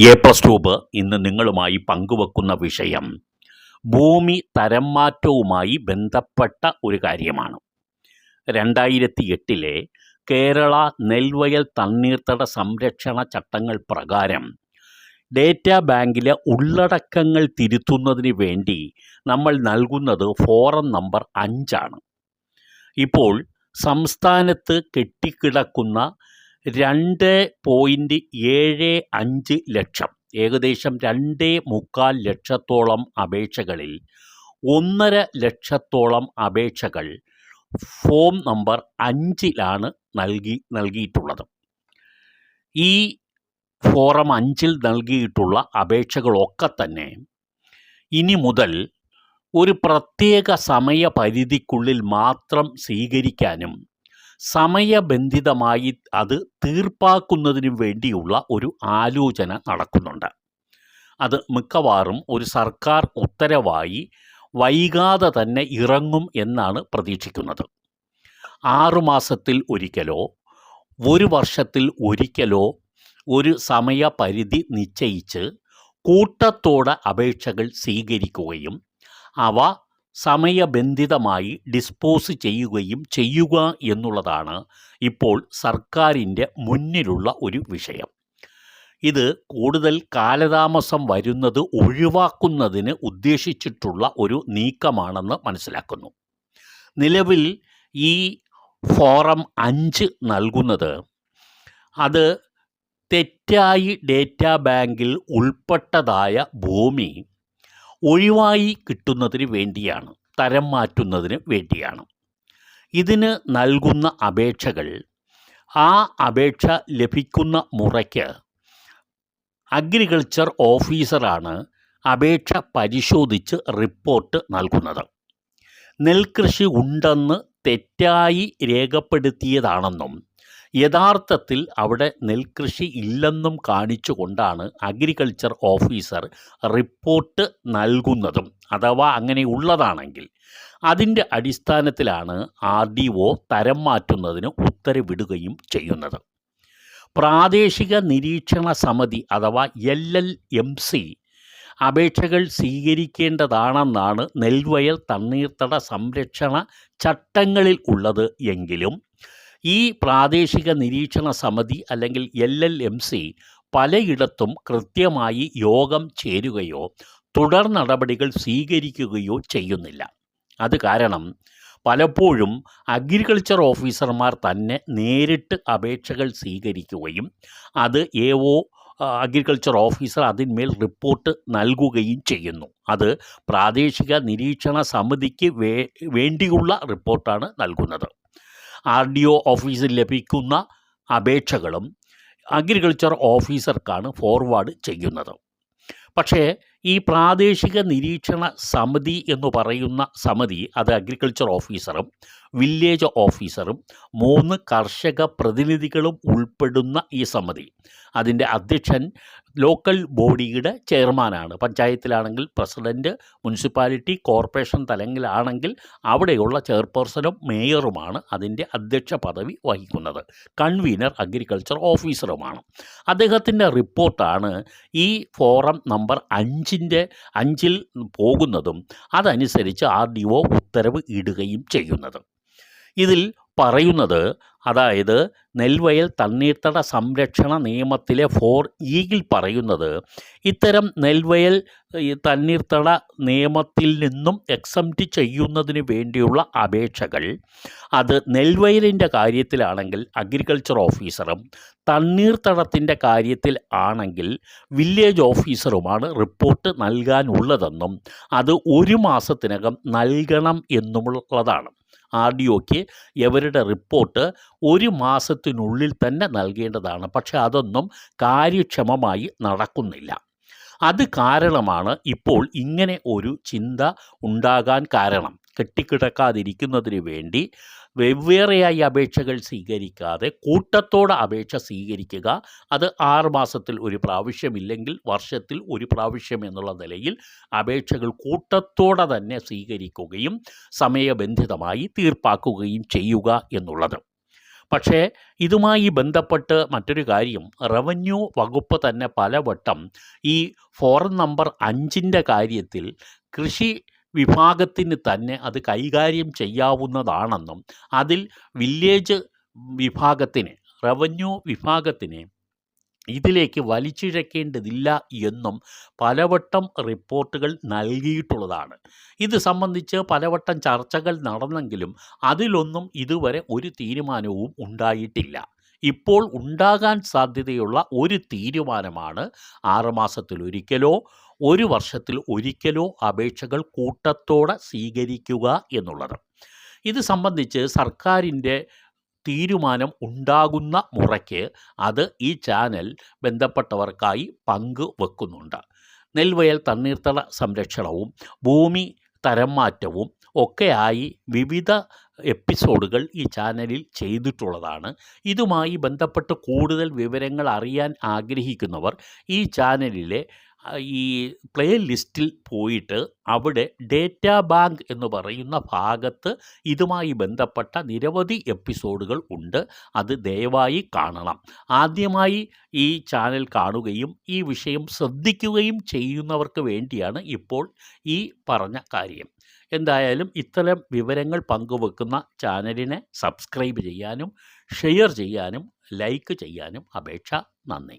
A plus tube ഇന്ന് നിങ്ങളുമായി പങ്കുവെക്കുന്ന വിഷയം ഭൂമി തരം മാറ്റവുമായി ബന്ധപ്പെട്ട ഒരു കാര്യമാണ്. രണ്ടായിരത്തി എട്ടിലെ കേരള നെൽവയൽ തണ്ണീർത്തട സംരക്ഷണ ചട്ടങ്ങൾ പ്രകാരം ഡേറ്റാ ബാങ്കിലെ ഉള്ളടക്കങ്ങൾ തിരുത്തുന്നതിന് വേണ്ടി നമ്മൾ നൽകുന്നത് ഫോറം നമ്പർ അഞ്ചാണ്. ഇപ്പോൾ സംസ്ഥാനത്ത് കെട്ടിക്കിടക്കുന്ന രണ്ട് പോയിന്റ് ഏഴ് അഞ്ച് ലക്ഷം ഏകദേശം രണ്ട് മുക്കാൽ ലക്ഷത്തോളം അപേക്ഷകളിൽ ഒന്നര ലക്ഷത്തോളം അപേക്ഷകൾ ഫോം നമ്പർ അഞ്ചിലാണ് നൽകി നൽകിയിട്ടുള്ളത്. ഈ ഫോറം അഞ്ചിൽ നൽകിയിട്ടുള്ള അപേക്ഷകളൊക്കെ തന്നെ ഇനി മുതൽ ഒരു പ്രത്യേക സമയപരിധിക്കുള്ളിൽ മാത്രം സ്വീകരിക്കാനും സമയബന്ധിതമായി അത് തീർപ്പാക്കുന്നതിന് വേണ്ടിയുള്ള ഒരു ആലോചന നടക്കുന്നുണ്ട്. അത് മിക്കവാറും ഒരു സർക്കാർ ഉത്തരവായി വൈകാതെ തന്നെ ഇറങ്ങും എന്നാണ് പ്രതീക്ഷിക്കുന്നത്. ആറുമാസത്തിൽ ഒരിക്കലോ ഒരു വർഷത്തിൽ ഒരിക്കലോ ഒരു സമയപരിധി നിശ്ചയിച്ച് കൂട്ടത്തോടെ അപേക്ഷകൾ സ്വീകരിക്കുകയും അവ സമയബന്ധിതമായി ഡിസ്പോസ് ചെയ്യുകയും ചെയ്യുക എന്നുള്ളതാണ് ഇപ്പോൾ സർക്കാരിന്റെ മുന്നിലുള്ള ഒരു വിഷയം. ഇത് കൂടുതൽ കാലതാമസം വരുന്നത് ഒഴിവാക്കുന്നതിന് ഉദ്ദേശിച്ചിട്ടുള്ള ഒരു നീക്കമാണെന്ന് മനസ്സിലാക്കുന്നു. നിലവിൽ ഈ ഫോറം അഞ്ച് നൽകുന്നത് അത് തെറ്റായി ഡേറ്റാ ബാങ്കിൽ ഉൾപ്പെട്ടതായ ഭൂമി ഒഴിവായി കിട്ടുന്നതിന് വേണ്ടിയാണ് തരം മാറ്റുന്നതിന് വേണ്ടിയാണ്. ഇതിന് നൽകുന്ന അപേക്ഷകൾ ആ അപേക്ഷ ലഭിക്കുന്ന മുറയ്ക്ക് അഗ്രികൾച്ചർ ഓഫീസറാണ് അപേക്ഷ പരിശോധിച്ച് റിപ്പോർട്ട് നൽകുന്നത്. നെൽകൃഷി ഉണ്ടെന്ന് തെറ്റായി രേഖപ്പെടുത്തിയതാണെന്നും യഥാർത്ഥത്തിൽ അവിടെ നെൽകൃഷി ഇല്ലെന്നും കാണിച്ചുകൊണ്ടാണ് അഗ്രികൾച്ചർ ഓഫീസർ റിപ്പോർട്ട് നൽകുന്നതും അഥവാ അങ്ങനെ ഉള്ളതാണെങ്കിൽ. അതിന്റെ അടിസ്ഥാനത്തിലാണ് ആർ ഡി ഒ തരം മാറ്റുന്നതിന് ഉത്തരവിടുകയും ചെയ്യുന്നത്. പ്രാദേശിക നിരീക്ഷണ സമിതി അഥവാ എൽ എൽ എം സി അപേക്ഷകൾ സ്വീകരിക്കേണ്ടതാണെന്നാണ് നെൽവയൽ തണ്ണീർത്തട സംരക്ഷണ ചട്ടങ്ങളിൽ ഉള്ളത് എങ്കിലും ഈ പ്രാദേശിക നിരീക്ഷണ സമിതി അല്ലെങ്കിൽ എൽ എൽ എം സി പലയിടത്തും കൃത്യമായി യോഗം ചേരുകയോ തുടർ നടപടികൾ സ്വീകരിക്കുകയോ ചെയ്യുന്നില്ല. അത് കാരണം പലപ്പോഴും അഗ്രികൾച്ചർ ഓഫീസർമാർ തന്നെ നേരിട്ട് അപേക്ഷകൾ സ്വീകരിക്കുകയും അത് ഒ അഗ്രികൾച്ചർ ഓഫീസർ അതിന്മേൽ റിപ്പോർട്ട് നൽകുകയും ചെയ്യുന്നു. അത് പ്രാദേശിക നിരീക്ഷണ സമിതിക്ക് വേണ്ടിയുള്ള റിപ്പോർട്ടാണ് നൽകുന്നത്. ആർ ഡി ഒ ഓഫീസിൽ ലഭിക്കുന്ന അപേക്ഷകളും അഗ്രികൾച്ചർ ഓഫീസർക്കാണ് ഫോർവേഡ് ചെയ്യുന്നത്. പക്ഷേ ഈ പ്രാദേശിക നിരീക്ഷണ സമിതി എന്ന് പറയുന്ന സമിതി അത് അഗ്രികൾച്ചർ ഓഫീസറും വില്ലേജ് ഓഫീസറും മൂന്ന് കർഷക പ്രതിനിധികളും ഉൾപ്പെടുന്ന ഈ സമിതി. അതിന്റെ അധ്യക്ഷൻ ലോക്കൽ ബോഡിയുടെ ചെയർമാനാണ് പഞ്ചായത്തിലാണെങ്കിൽ പ്രസിഡന്റ് മുനിസിപ്പാലിറ്റി കോർപ്പറേഷൻ തലങ്ങളിലാണെങ്കിൽ അവിടെയുള്ള ചെയർപേഴ്സണും മേയറുമാണ് അതിന്റെ അധ്യക്ഷ പദവി വഹിക്കുന്നത്. കൺവീനർ അഗ്രികൾച്ചർ ഓഫീസറുമാണ് അദ്ദേഹത്തിന്റെ റിപ്പോർട്ടാണ് ഈ ഫോറം നമ്പർ അഞ്ചിന്റെ അഞ്ചിൽ പോകുന്നതും അതനുസരിച്ച് ആർ ഡി ഒ ഉത്തരവ് ഇടുകയും ചെയ്യുന്നത്. ഇതിൽ പറയുന്നത് അതായത് നെൽവയൽ തണ്ണീർത്തട സംരക്ഷണ നിയമത്തിലെ ഫോർ ഈഗിൽ പറയുന്നത് ഇത്തരം നെൽവയൽ തണ്ണീർത്തട നിയമത്തിൽ നിന്നും എക്സംറ്റ് ചെയ്യുന്നതിന് വേണ്ടിയുള്ള അപേക്ഷകൾ. അത് നെൽവയലിന്റെ കാര്യത്തിലാണെങ്കിൽ അഗ്രികൾച്ചർ ഓഫീസറും തണ്ണീർത്തടത്തിന്റെ കാര്യത്തിൽ ആണെങ്കിൽ വില്ലേജ് ഓഫീസറുമാണ് റിപ്പോർട്ട് നൽകാനുള്ളതെന്നും അത് ഒരു മാസത്തിനകം നൽകണം എന്നുമുള്ളതാണ്. ആർ ഡി ഒക്ക് ഇവരുടെ റിപ്പോർട്ട് ഒരു മാസത്തിനുള്ളിൽ തന്നെ നൽകേണ്ടതാണ്. പക്ഷെ അതൊന്നും കാര്യക്ഷമമായി നടക്കുന്നില്ല. അത് കാരണമാണ് ഇപ്പോൾ ഇങ്ങനെ ഒരു ചിന്ത ഉണ്ടാകാൻ കാരണം. കെട്ടിക്കിടക്കാതിരിക്കുന്നതിന് വേണ്ടി വെവ്വേറെയായി അപേക്ഷകൾ സ്വീകരിക്കാതെ കൂട്ടത്തോടെ അപേക്ഷ സ്വീകരിക്കുക അത് ആറുമാസത്തിൽ ഒരു പ്രാവശ്യമില്ലെങ്കിൽ വർഷത്തിൽ ഒരു പ്രാവശ്യം എന്നുള്ള നിലയിൽ അപേക്ഷകൾ കൂട്ടത്തോടെ തന്നെ സ്വീകരിക്കുകയും സമയബന്ധിതമായി തീർപ്പാക്കുകയും ചെയ്യുക എന്നുള്ളത്. പക്ഷേ ഇതുമായി ബന്ധപ്പെട്ട് മറ്റൊരു കാര്യം. റവന്യൂ വകുപ്പ് തന്നെ പലവട്ടം ഈ ഫോറം നമ്പർ അഞ്ചിന്റെ കാര്യത്തിൽ കൃഷി വിഭാഗത്തിന് തന്നെ അത് കൈകാര്യം ചെയ്യാവുന്നതാണെന്നും അതിൽ വില്ലേജ് വിഭാഗത്തിന് റവന്യൂ വിഭാഗത്തിന് ഇതിലേക്ക് വലിച്ചിഴക്കേണ്ടതില്ല എന്നും പലവട്ടം റിപ്പോർട്ടുകൾ നൽകിയിട്ടുള്ളതാണ്. ഇത് സംബന്ധിച്ച് പലവട്ടം ചർച്ചകൾ നടന്നെങ്കിലും അതിലൊന്നും ഇതുവരെ ഒരു തീരുമാനവും ഉണ്ടായിട്ടില്ല. ഇപ്പോൾ ഉണ്ടാകാൻ സാധ്യതയുള്ള ഒരു തീരുമാനമാണ് ആറുമാസത്തിലൊരിക്കലോ ഒരു വർഷത്തിൽ ഒരിക്കലോ അപേക്ഷകൾ കൂട്ടത്തോടെ സ്വീകരിക്കുക എന്നുള്ളത്. ഇത് സംബന്ധിച്ച് സർക്കാരിന്റെ തീരുമാനം ഉണ്ടാകുന്ന മുറയ്ക്ക് അത് ഈ ചാനൽ ബന്ധപ്പെട്ടവർക്കായി പങ്ക് വെക്കുന്നുണ്ട്. നെൽവയൽ തണ്ണീർത്തട സംരക്ഷണവും ഭൂമി തരം മാറ്റവും ഒക്കെയായി വിവിധ എപ്പിസോഡുകൾ ഈ ചാനലിൽ ചെയ്തിട്ടുള്ളതാണ്. ഇതുമായി ബന്ധപ്പെട്ട് കൂടുതൽ വിവരങ്ങൾ അറിയാൻ ആഗ്രഹിക്കുന്നവർ ഈ ചാനലിലെ ഈ പ്ലേ ലിസ്റ്റിൽ പോയിട്ട് അവിടെ ഡേറ്റ ബാങ്ക് എന്ന് പറയുന്ന ഭാഗത്ത് ഇതുമായി ബന്ധപ്പെട്ട നിരവധി എപ്പിസോഡുകൾ ഉണ്ട്. അത് ദയവായി കാണണം. ആദ്യമായി ഈ ചാനൽ കാണുകയും ഈ വിഷയം ശ്രദ്ധിക്കുകയും ചെയ്യുന്നവർക്ക് വേണ്ടിയാണ് ഇപ്പോൾ ഈ പറഞ്ഞ കാര്യം. എന്തായാലും ഇത്തരം വിവരങ്ങൾ പങ്കുവെക്കുന്ന ചാനലിനെ സബ്സ്ക്രൈബ് ചെയ്യാനും ഷെയർ ചെയ്യാനും ലൈക്ക് ചെയ്യാനും അപേക്ഷ നന്ദി.